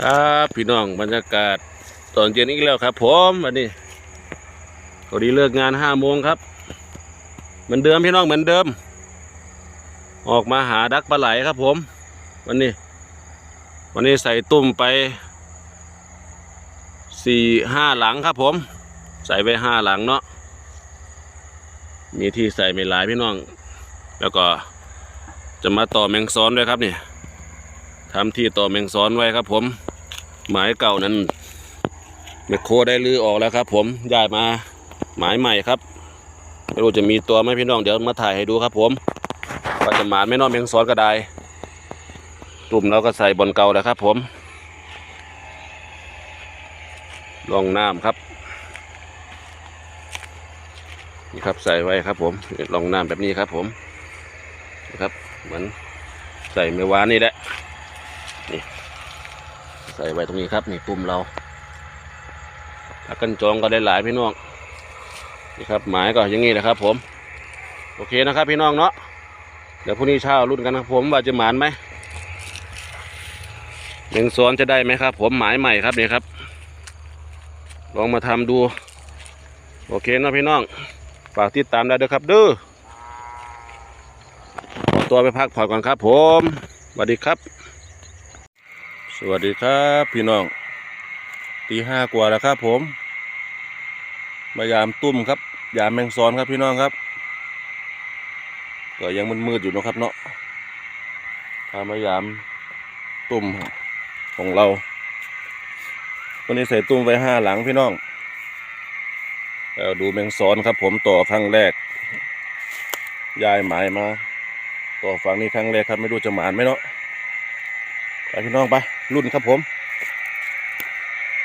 ครับพี่น้องบรรยากาศตอนเย็นอีกแล้วครับ ผมวันนี้พอดีเลิกงานห้าโมงครับ เหมือนเดิมพี่น้องเหมือนเดิม ออกมาหาดักปลาไหลครับ ผม วันนี้ วันนี้ใส่ตุ่มไปสี่ห้าหลังครับ ผม ใส่ไปห้าหลังเนาะมีที่ใส่ไม่หลายพี่น้อง แล้วก็จะมาต่อแมงซ้อนด้วยครับนี่ทำที่ต่อแมงซ้อนไว้ครับผม หมายเก่านั้นแมคโครได้ลือออกแล้วครับ ผมย้ายมาหมายใหม่ครับไม่รู้จะมีตัวไหมพี่น้องเดี๋ยวมาถ่ายให้ดูครับ ผมว่าจะหมานไม่นอนแมงซ้อนก็ได้ตุ่มเราก็ใส่บนเก่าแล้วครับ ผมลองน้ำครับนี่ครับใส่ไว้ครับ ผมลองน้ำแบบนี้ครับ ผมนะครับเหมือนใส่เมื่อวานนี่แหละ ส่ไว้ตรงนี้ครับนี่ปุ่มเราถ้ากันจองก็ได้หลายพี่น้องนี่ครับหมายก็อย่างนี้แหละครับ ผม โอเคนะครับ พี่น้องเนาะเดี๋ยวพรุ่งนี้เช้ารุ่นกันนะผมว่าจะหมานไหมเลียงซ้อนจะได้ไหมครับ ผมหมายใหม่ครับนี่ครับ ลองมาทำดู โอเคนะพี่น้องฝากติดตามได้ด้วยครับเด้อขอตัวไปพักผ่อนก่อนครับ ผมสวัสดีครับ สวัสดีครับพี่น้องตีห้ากว่าแล้วครับผมมายามตุ้มครับ ยามแมงซอนครับพี่น้องครับ ก็ยังมืดๆอยู่นะครับเนาะพามายามตุ้มของเราวันนี้ใส่ตุ้มไว้ห้าหลังพี่น้องแล้วดูแมงซอนครับ ผมต่อครั้งแรกย้ายหมายมา ต่อฝั่งนี้ครั้งแรกครับไม่รู้จะหมานไหมเนาะไปพี่น้องไป รุ่นครับผม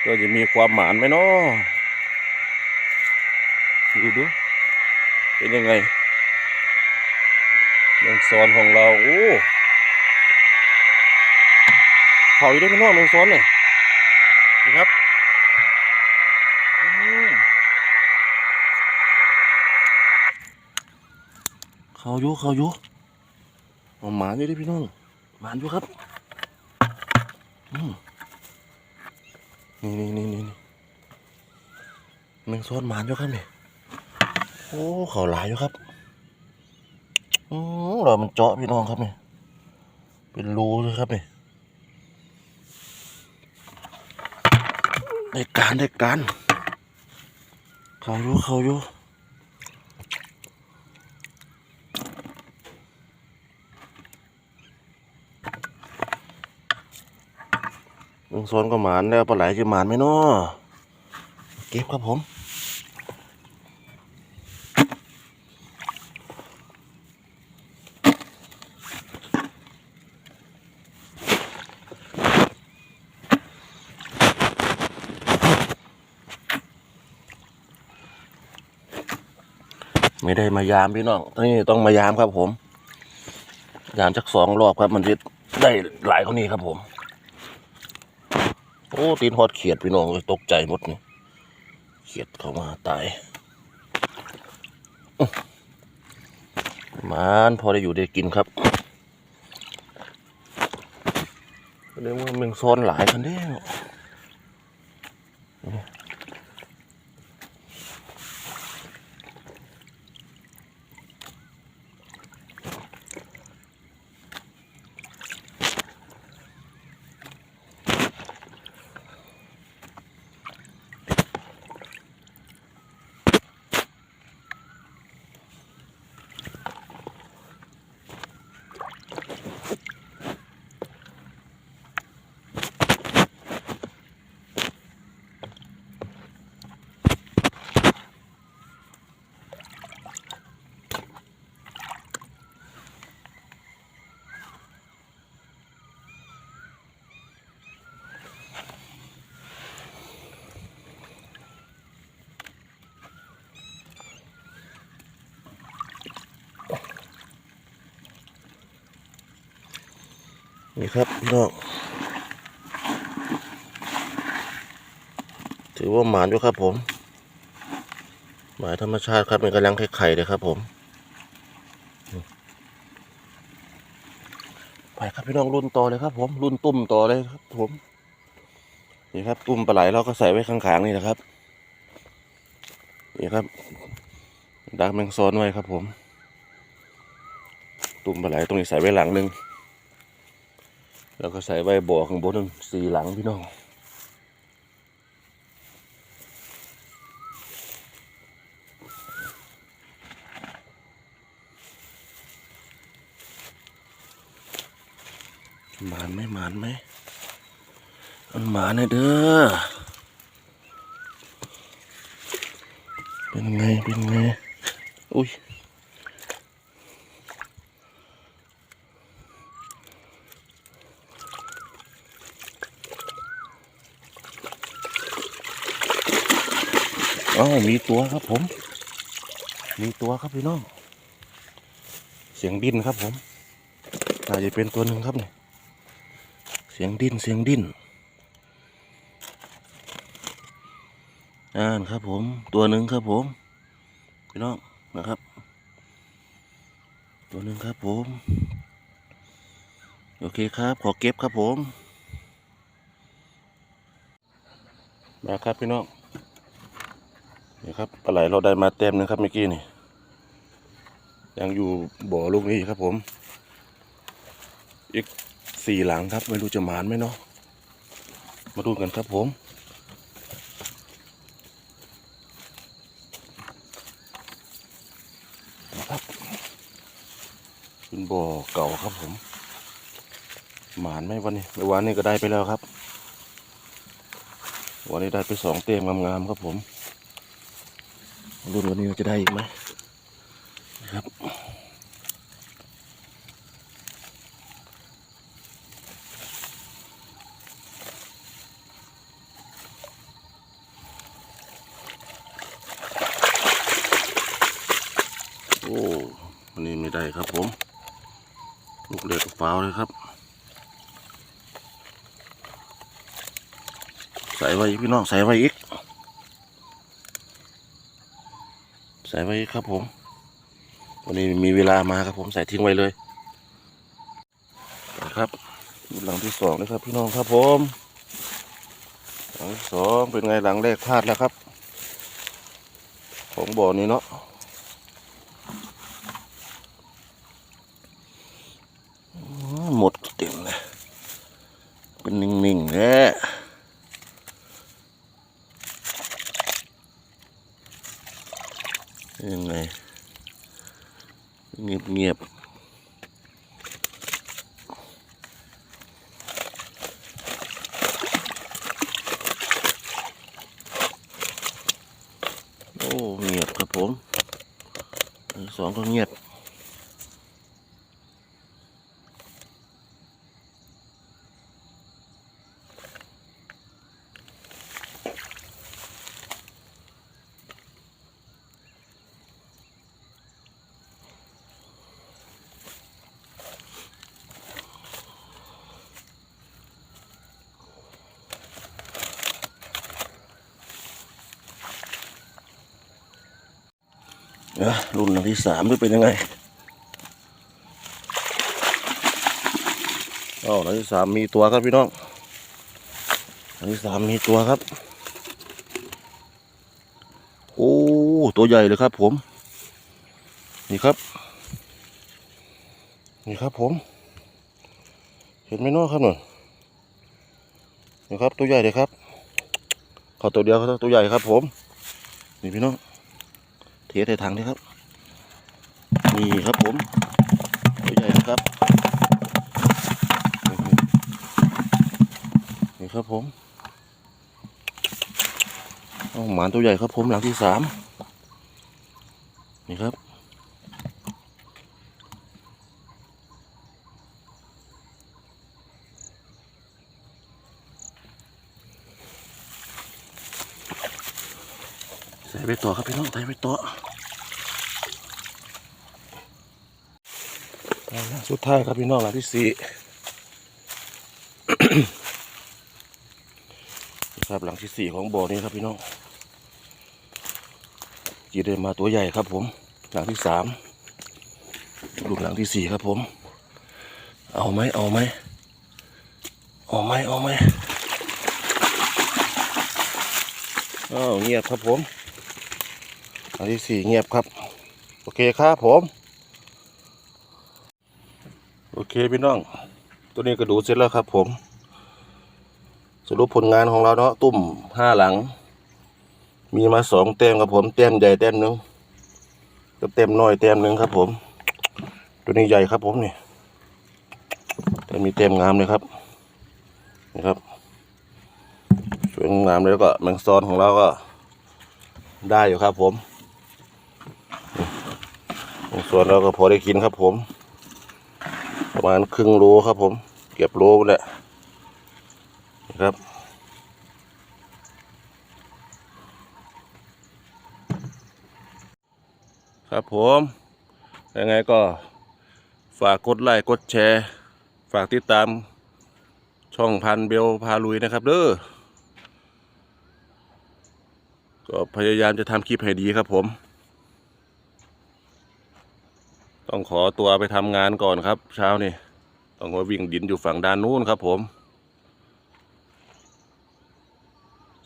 ก็จะมีความหมานไหมเนาะดูดู เป็นยังไงแมงซอนของเรา โอ้เขาอยู่ด้วยพี่น้องแมงซอนเนี่ยนี่ครับเขาอยู่เขาอยู่หมานอยู่ด้พี่น้องหมานอยู่ครับ นี่นี่นี่นี่นี่แมงซ้อนหมานอยู่ครับนี่โอ้เขาหลายอยู่ครับอือเรามันเจาะพี่น้องครับนี่เป็นรูเลยครับนี่ได้การได้การเขาอยู่เขาอยู่ งซ้อนก็หมานแล้วปลาไหลจะหมานไหมเนาะเก็บครับผมไม่ได้มายามพี่น้องนี่ต้องมายามครับผม ยามจักสองรอบครับมันจะได้หลายคนนี้ครับผม โอ้ตีนฮอดเขียดพี่น้องเลยตกใจหมดนี่เขียดเข้ามาตายมันพอได้อยู่ได้กินครับเรียกว่าแมงโซนหลายคันเด้ นี่ครับพี่น้องถือว่าหมานอยู่ครับผม หมายธรรมชาติครับเป็นกำลังไข่เลยครับผม ไปครับพี่น้องรุ่นต่อเลยครับ ผมรุ่นตุ่มต่อเลยครับ ผมนี่ครับตุ่มปลาไหลเราก็ใส่ไว้ข้างๆนี่นะครับนี่ครับดักแมงซ้อนไว้ครับผม ตุ่มปลาไหลตรงนี้ใส่ไว้หลังหนึ่ง แล้วก็ใส่ไว้บ่อข้างบนหนึ่งสี่หลังพี่น้องหมานไหมหมานไหมมันหมาเนี่ยเด้อ เป็นไง เป็นไง อุ้ย อ้ามีตัวครับผม มีตัวครับพี่น้อง เสียงดิ้นครับผมน่าจะเป็นตัวหนึ่งครับเนี่ยเสียงดิ้นเสียงดิ้นอ่านครับผม ตัวหนึ่งครับผม พี่น้องนะครับ ตัวหนึ่งครับผม โอเคครับ ขอเก็บครับผม มาครับพี่น้อง นี่ครับปลาไหลเราได้มาเต็มหนึงครับเมื่อกี้นี่ ยังอยู่บ่อลูกนี้ครับผม อีกสี่หลังครับ ไม่รู้จะหมานไหมเนาะมาดูกันครับผมครับเป็นบ่อเก่าครับผมหมานไหมวันนี้เมื่อวานนี้ก็ได้ไปแล้วครับ วันนี้ได้ไปสองเตียงงามๆครับผม รุ่นวันนี้เราจะได้อีกไหมนะครับโอ้วันนี้ไม่ได้ครับผม ลูกเล็กฟาวเลยครับ ใส่ไว้อีกพี่น้องใส่ไว้อีก ส่ไว้ครับผม วันนี้มีเวลามาครับผมใส่ทิ้งไว้เลยนะครับหลังที่สองนะครับพี่น้องครับผม หลังสองเป็นไงหลังแรกพลาดแล้วครับ ของบ่อนี้เนาะหมดเต็มเลยเป็นนิ่งๆแล้ยังไง เงียบๆ โอ้ เงียบ ครับผมสองก็เงียบ เอ้อรุ่นที่สามจะเป็นยังไงอ๋อที่สามมีตัวครับพี่น้องที่สามมีตัวครับ โอ้ตัวใหญ่เลยครับ ผม นี่ครับ นี่ครับผม เห็นไหมน้องครับหน่อยนี่ครับตัวใหญ่เลยครับขอตัวเดียวครับตัวใหญ่ครับ ผม นี่พี่น้อง ใส่ถังเลยครับ นี่ครับผมตัวใหญ่นะครับ นี่ครับผมเอหมานตัวใหญ่ครับผมหลังที่สามนี่ครับ ส่ไปต่อครับพี่น้องใส่ไปต่อสุดท้ายครับพี่น้องหลังที่สี่ครับหลังที่สี่ของบ่อนี้ครับพี่น้องจีได้มาตัวใหญ่ครับผม หลังที่สามลูกหลังที่สี่ครับผม เอาไหมเอาไหมเอาไหมเอาไหมอ้าวเงียบครับผม อันที่สี่เงียบครับ โอเคครับผม โอเคพี่น้อง ตัวนี้กระดูเสร็จแล้วครับผม สรุปผลงานของเราเนาะตุ่มห้าหลัง มีมาสองเต็มครับผมเต็มใหญ่เต็มหนึ่งกับเต็มน้อยเต็มหนึ่งครับผม ตัวนี้ใหญ่ครับผมนี่แต่มีเต็มงามเลยครับนี่ครับสวยงามเลยแล้วก็แมงซอนของเราก็ได้อยู่ครับผม แมงซอนเราก็พอได้กินครับผม ประมาณครึ่งโลครับผม เก็บโลแหละนะครับ ครับผมยังไงก็ฝากกดไลค์กดแชร์ ฝากติดตามช่องพันเบลพาลุยนะครับเด้อก็พยายามจะทำคลิปให้ดีครับผม ต้องขอตัวไปทำงานก่อนครับ เช้านี่ต้องมาวิ่งดินอยู่ฝั่งด้านนู้นครับผม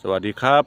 สวัสดีครับ